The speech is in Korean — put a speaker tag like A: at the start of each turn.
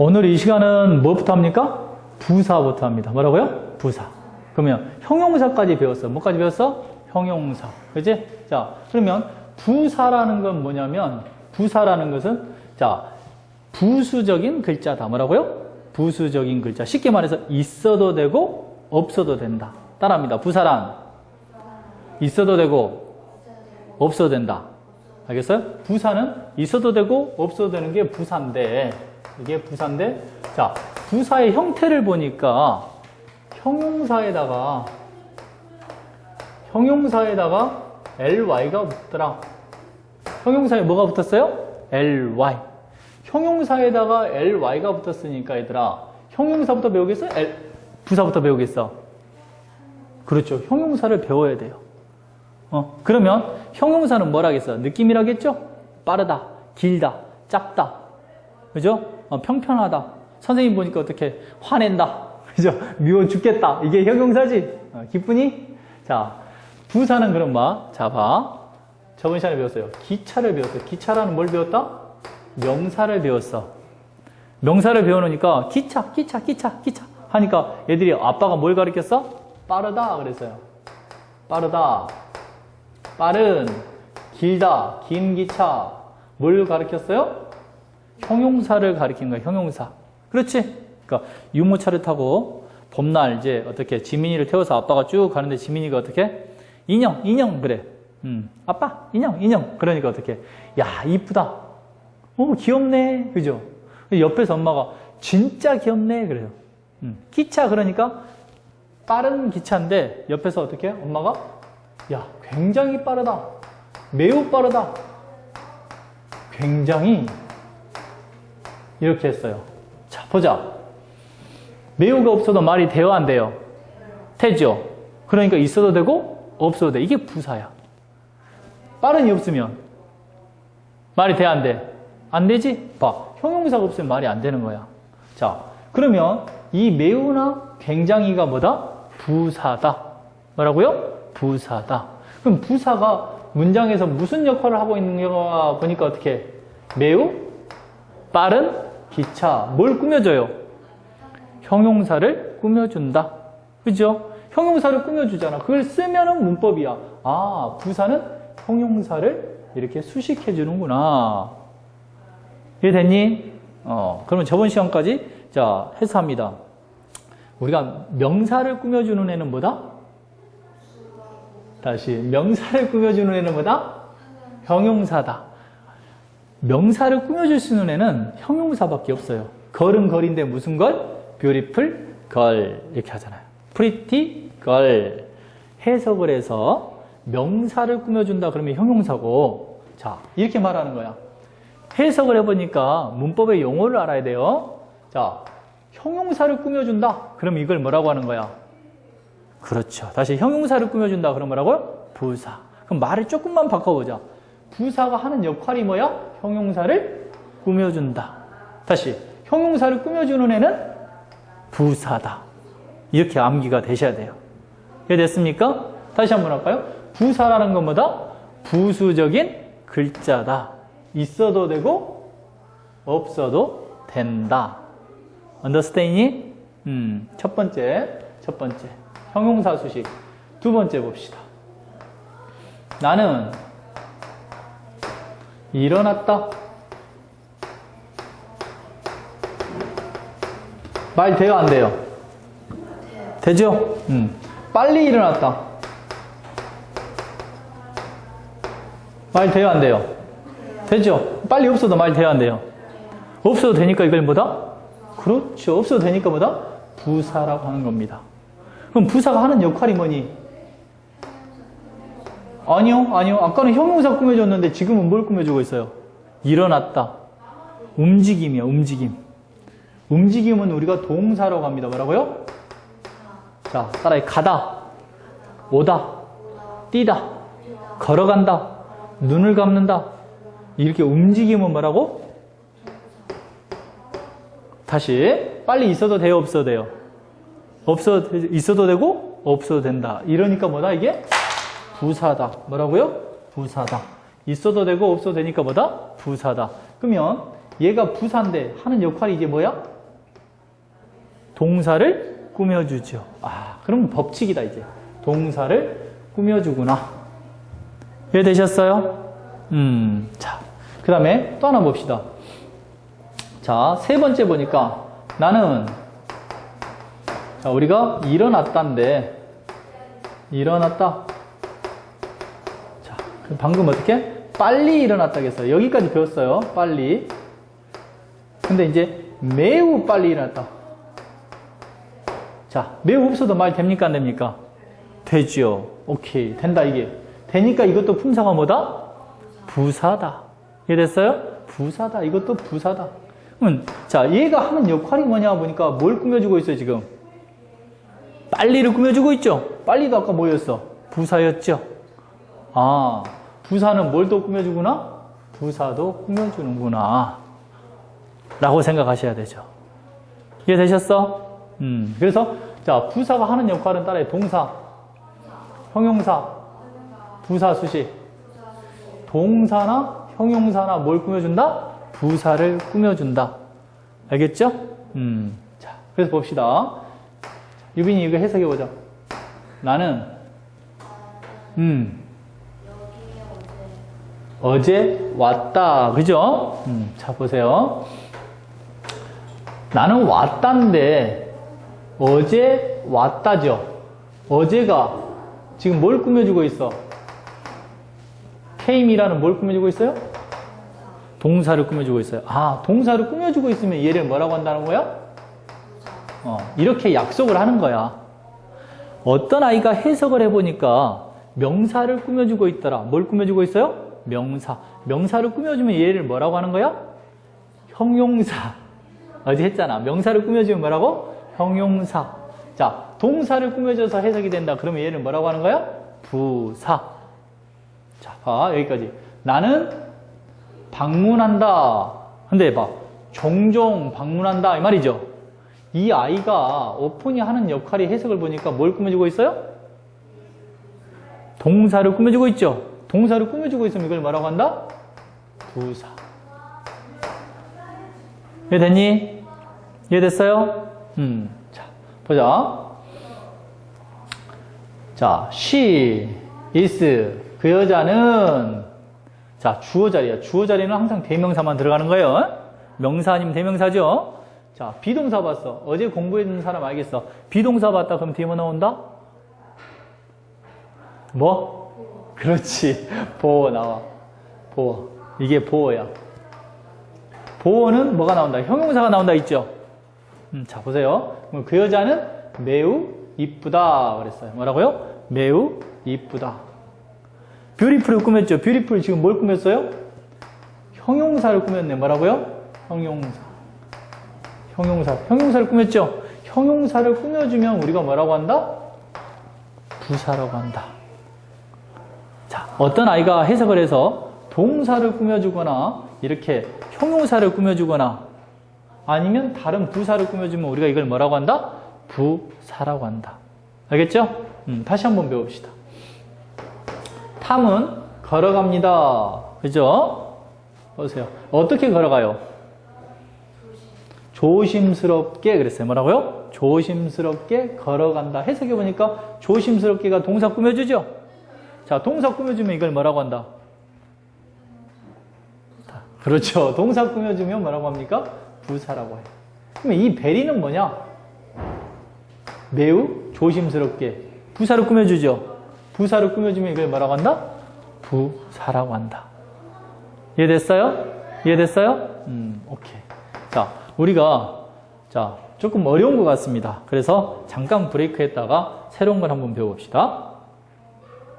A: 오늘 이 시간은 뭐부터 합니까? 부사부터 합니다. 뭐라고요? 부사. 그러면 형용사까지 배웠어. 뭐까지 배웠어? 형용사. 그지? 자, 그러면 부사라는 건 뭐냐면, 부사라는 것은, 자, 부수적인 글자다. 뭐라고요? 부수적인 글자. 쉽게 말해서 있어도 되고, 없어도 된다. 따라합니다. 부사란 있어도 되고, 없어도 된다. 알겠어요? 부사는 있어도 되고, 없어도 되는 게 부사인데, 이게 부사인데, 자, 부사의 형태를 보니까, 형용사에다가, 형용사에다가 ly가 붙더라. 형용사에 뭐가 붙었어요? ly. 형용사에다가 ly가 붙었으니까 얘들아, 형용사부터 배우겠어? L, 부사부터 배우겠어? 그렇죠. 형용사를 배워야 돼요. 어, 그러면 형용사는 뭐라겠어? 느낌이라겠죠? 빠르다, 길다, 짧다. 그죠? 어, 평평하다. 선생님 보니까 어떻게 화낸다. 그죠? 미워 죽겠다. 이게 형용사지? 어, 기쁘니? 자, 부사는 그럼 뭐? 자, 봐. 저번 시간에 배웠어요. 기차를 배웠어요. 기차라는 뭘 배웠다? 명사를 배웠어. 명사를 배워놓으니까 기차, 기차, 기차, 기차 하니까 애들이 아빠가 뭘 가르쳤어? 빠르다 그랬어요. 빠르다. 빠른, 길다, 긴 기차. 뭘 가르쳤어요? 형용사를 가리키는 거야, 형용사. 그렇지? 그러니까 유모차를 타고 봄날 이제 어떻게 지민이를 태워서 아빠가 쭉 가는데 지민이가 어떻게? 인형, 인형, 그래. 음, 아빠, 인형, 인형. 그러니까 어떻게? 야, 이쁘다. 어, 귀엽네. 그죠? 옆에서 엄마가 진짜 귀엽네. 그래요. 음, 기차, 그러니까 빠른 기차인데 옆에서 어떻게? 엄마가 야, 굉장히 빠르다. 매우 빠르다. 굉장히 이렇게 했어요. 자, 보자. 매우가 없어도 말이 돼요, 안 돼요? 되죠? 그러니까 있어도 되고, 없어도 돼. 이게 부사야. 빠른이 없으면 말이 돼, 안 돼? 안 되지? 봐. 형용사가 없으면 말이 안 되는 거야. 자, 그러면 이 매우나 굉장히가 뭐다? 부사다. 뭐라고요? 부사다. 그럼 부사가 문장에서 무슨 역할을 하고 있는가 보니까 어떻게? 매우 빠른 기차. 뭘 꾸며줘요? 형용사를 꾸며준다. 그죠? 형용사를 꾸며주잖아. 그걸 쓰면은 문법이야. 아, 부사는 형용사를 이렇게 수식해 주는구나. 이해됐니? 어, 그러면 저번 시간까지 자, 해석합니다. 우리가 명사를 꾸며주는 애는 뭐다? 다시 명사를 꾸며주는 애는 뭐다? 형용사다. 명사를 꾸며줄 수 있는 애는 형용사밖에 없어요. 걸은 걸인데 무슨 걸? beautiful girl 이렇게 하잖아요. pretty girl 해석을 해서 명사를 꾸며준다 그러면 형용사고 자 이렇게 말하는 거야. 해석을 해보니까 문법의 용어를 알아야 돼요. 자 형용사를 꾸며준다 그럼 이걸 뭐라고 하는 거야? 그렇죠. 다시 형용사를 꾸며준다. 그럼 뭐라고요? 부사. 그럼 말을 조금만 바꿔보자. 부사가 하는 역할이 뭐야? 형용사를 꾸며준다. 다시 형용사를 꾸며주는 애는 부사다. 이렇게 암기가 되셔야 돼요. 이해 됐습니까? 다시 한번 할까요? 부사라는 건 뭐다? 부수적인 글자다. 있어도 되고 없어도 된다. understand이? 음, 첫 번째, 첫 번째. 형용사 수식. 두 번째 봅시다. 나는 일어났다. 말 돼요, 안 돼요? 되죠? 음. 빨리 일어났다. 말 돼요, 안 돼요? 되죠? 빨리 없어도 말 돼요, 안 돼요? 없어도 되니까 이걸 뭐다? 그렇죠. 없어도 되니까 뭐다? 부사라고 하는 겁니다. 그럼 부사가 하는 역할이 뭐니? 아니요, 아니요. 아까는 형용사 꾸며줬는데 지금은 뭘 꾸며주고 있어요? 일어났다. 움직임이야, 움직임. 움직임은 우리가 동사라고 합니다. 뭐라고요? 자, 따라해. 가다, 오다, 뛰다, 걸어간다, 눈을 감는다. 이렇게 움직임은 뭐라고? 다시. 빨리 있어도 돼요, 없어도 돼요? 없어 있어도 되고 없어도 된다. 이러니까 뭐다 이게 부사다. 뭐라고요? 부사다. 있어도 되고 없어도 되니까 뭐다? 부사다. 그러면 얘가 부사인데 하는 역할이 이제 뭐야? 동사를 꾸며주죠. 아, 그럼 법칙이다, 이제. 동사를 꾸며주구나. 이해되셨어요? 음, 자. 그 다음에 또 하나 봅시다. 자, 세 번째 보니까 나는, 자, 우리가 일어났다인데, 일어났다. 방금 어떻게? 빨리 일어났다고 했어요. 여기까지 배웠어요. 빨리. 근데 이제 매우 빨리 일어났다. 자, 매우 없어도 말 됩니까? 안 됩니까? 되죠. 오케이. 된다, 이게. 되니까 이것도 품사가 뭐다? 부사다. 이해됐어요? 부사다. 이것도 부사다. 음, 자, 얘가 하는 역할이 뭐냐 보니까 뭘 꾸며주고 있어요, 지금? 빨리를 꾸며주고 있죠? 빨리도 아까 뭐였어? 부사였죠? 아, 부사는 뭘 또 꾸며주구나? 부사도 꾸며주는구나. 라고 생각하셔야 되죠. 이해되셨어? 음, 그래서, 자, 부사가 하는 역할은 따라해. 동사, 형용사, 부사, 수식. 동사나 형용사나 뭘 꾸며준다? 부사를 꾸며준다. 알겠죠? 음, 자, 그래서 봅시다. 유빈이 이거 해석해보자. 나는, 음, 어제 왔다. 그죠? 음, 자, 보세요. 나는 왔다인데, 어제 왔다죠. 어제가 지금 뭘 꾸며주고 있어? 케임이라는 뭘 꾸며주고 있어요? 동사를 꾸며주고 있어요. 아, 동사를 꾸며주고 있으면 얘를 뭐라고 한다는 거야? 어, 이렇게 약속을 하는 거야. 어떤 아이가 해석을 해보니까 명사를 꾸며주고 있더라. 뭘 꾸며주고 있어요? 명사. 명사를 꾸며주면 얘를 뭐라고 하는 거야? 형용사. 어제 했잖아. 명사를 꾸며주면 뭐라고? 형용사. 자, 동사를 꾸며줘서 해석이 된다. 그러면 얘를 뭐라고 하는 거야? 부사. 자, 봐. 여기까지. 나는 방문한다. 근데 봐. 종종 방문한다. 이 말이죠. 이 아이가 오픈이 하는 역할이 해석을 보니까 뭘 꾸며주고 있어요? 동사를 꾸며주고 있죠. 동사를 꾸며주고 있으면 이걸 뭐라고 한다? 부사. 이해됐니? 이해됐어요? 음, 자, 보자. 자, she is 그 여자는 자, 주어 자리야. 주어 자리는 항상 대명사만 들어가는 거예요. 명사 아니면 대명사죠. 자, 비동사 봤어. 어제 공부했는 사람 알겠어. 비동사 봤다 그럼 뒤에 뭐 나온다? 뭐? 그렇지. 보어 나와. 보어. 이게 보어야. 보어는 뭐가 나온다? 형용사가 나온다 있죠? 음, 자, 보세요. 그 여자는 매우 이쁘다. 그랬어요. 뭐라고요? 매우 이쁘다. 뷰티풀을 꾸몄죠? 뷰티풀 지금 뭘 꾸몄어요? 형용사를 꾸몄네. 뭐라고요? 형용사. 형용사. 형용사를 꾸몄죠? 형용사를 꾸며주면 우리가 뭐라고 한다? 부사라고 한다. 자, 어떤 아이가 해석을 해서 동사를 꾸며주거나 이렇게 형용사를 꾸며주거나 아니면 다른 부사를 꾸며주면 우리가 이걸 뭐라고 한다? 부사라고 한다. 알겠죠? 음, 다시 한번 배웁시다. 탐은 걸어갑니다. 그죠? 보세요. 어떻게 걸어가요? 조심스럽게 그랬어요. 뭐라고요? 조심스럽게 걸어간다. 해석해 보니까 조심스럽게가 동사 꾸며주죠? 자, 동사 꾸며주면 이걸 뭐라고 한다? 그렇죠. 동사 꾸며주면 뭐라고 합니까? 부사라고 해요. 그러면 이 베리는 뭐냐? 매우 조심스럽게 부사를 꾸며주죠. 부사를 꾸며주면 이걸 뭐라고 한다? 부사라고 한다. 이해됐어요? 이해됐어요? 음, 오케이. 자, 우리가 자 조금 어려운 것 같습니다. 그래서 잠깐 브레이크 했다가 새로운 걸 한번 배워봅시다.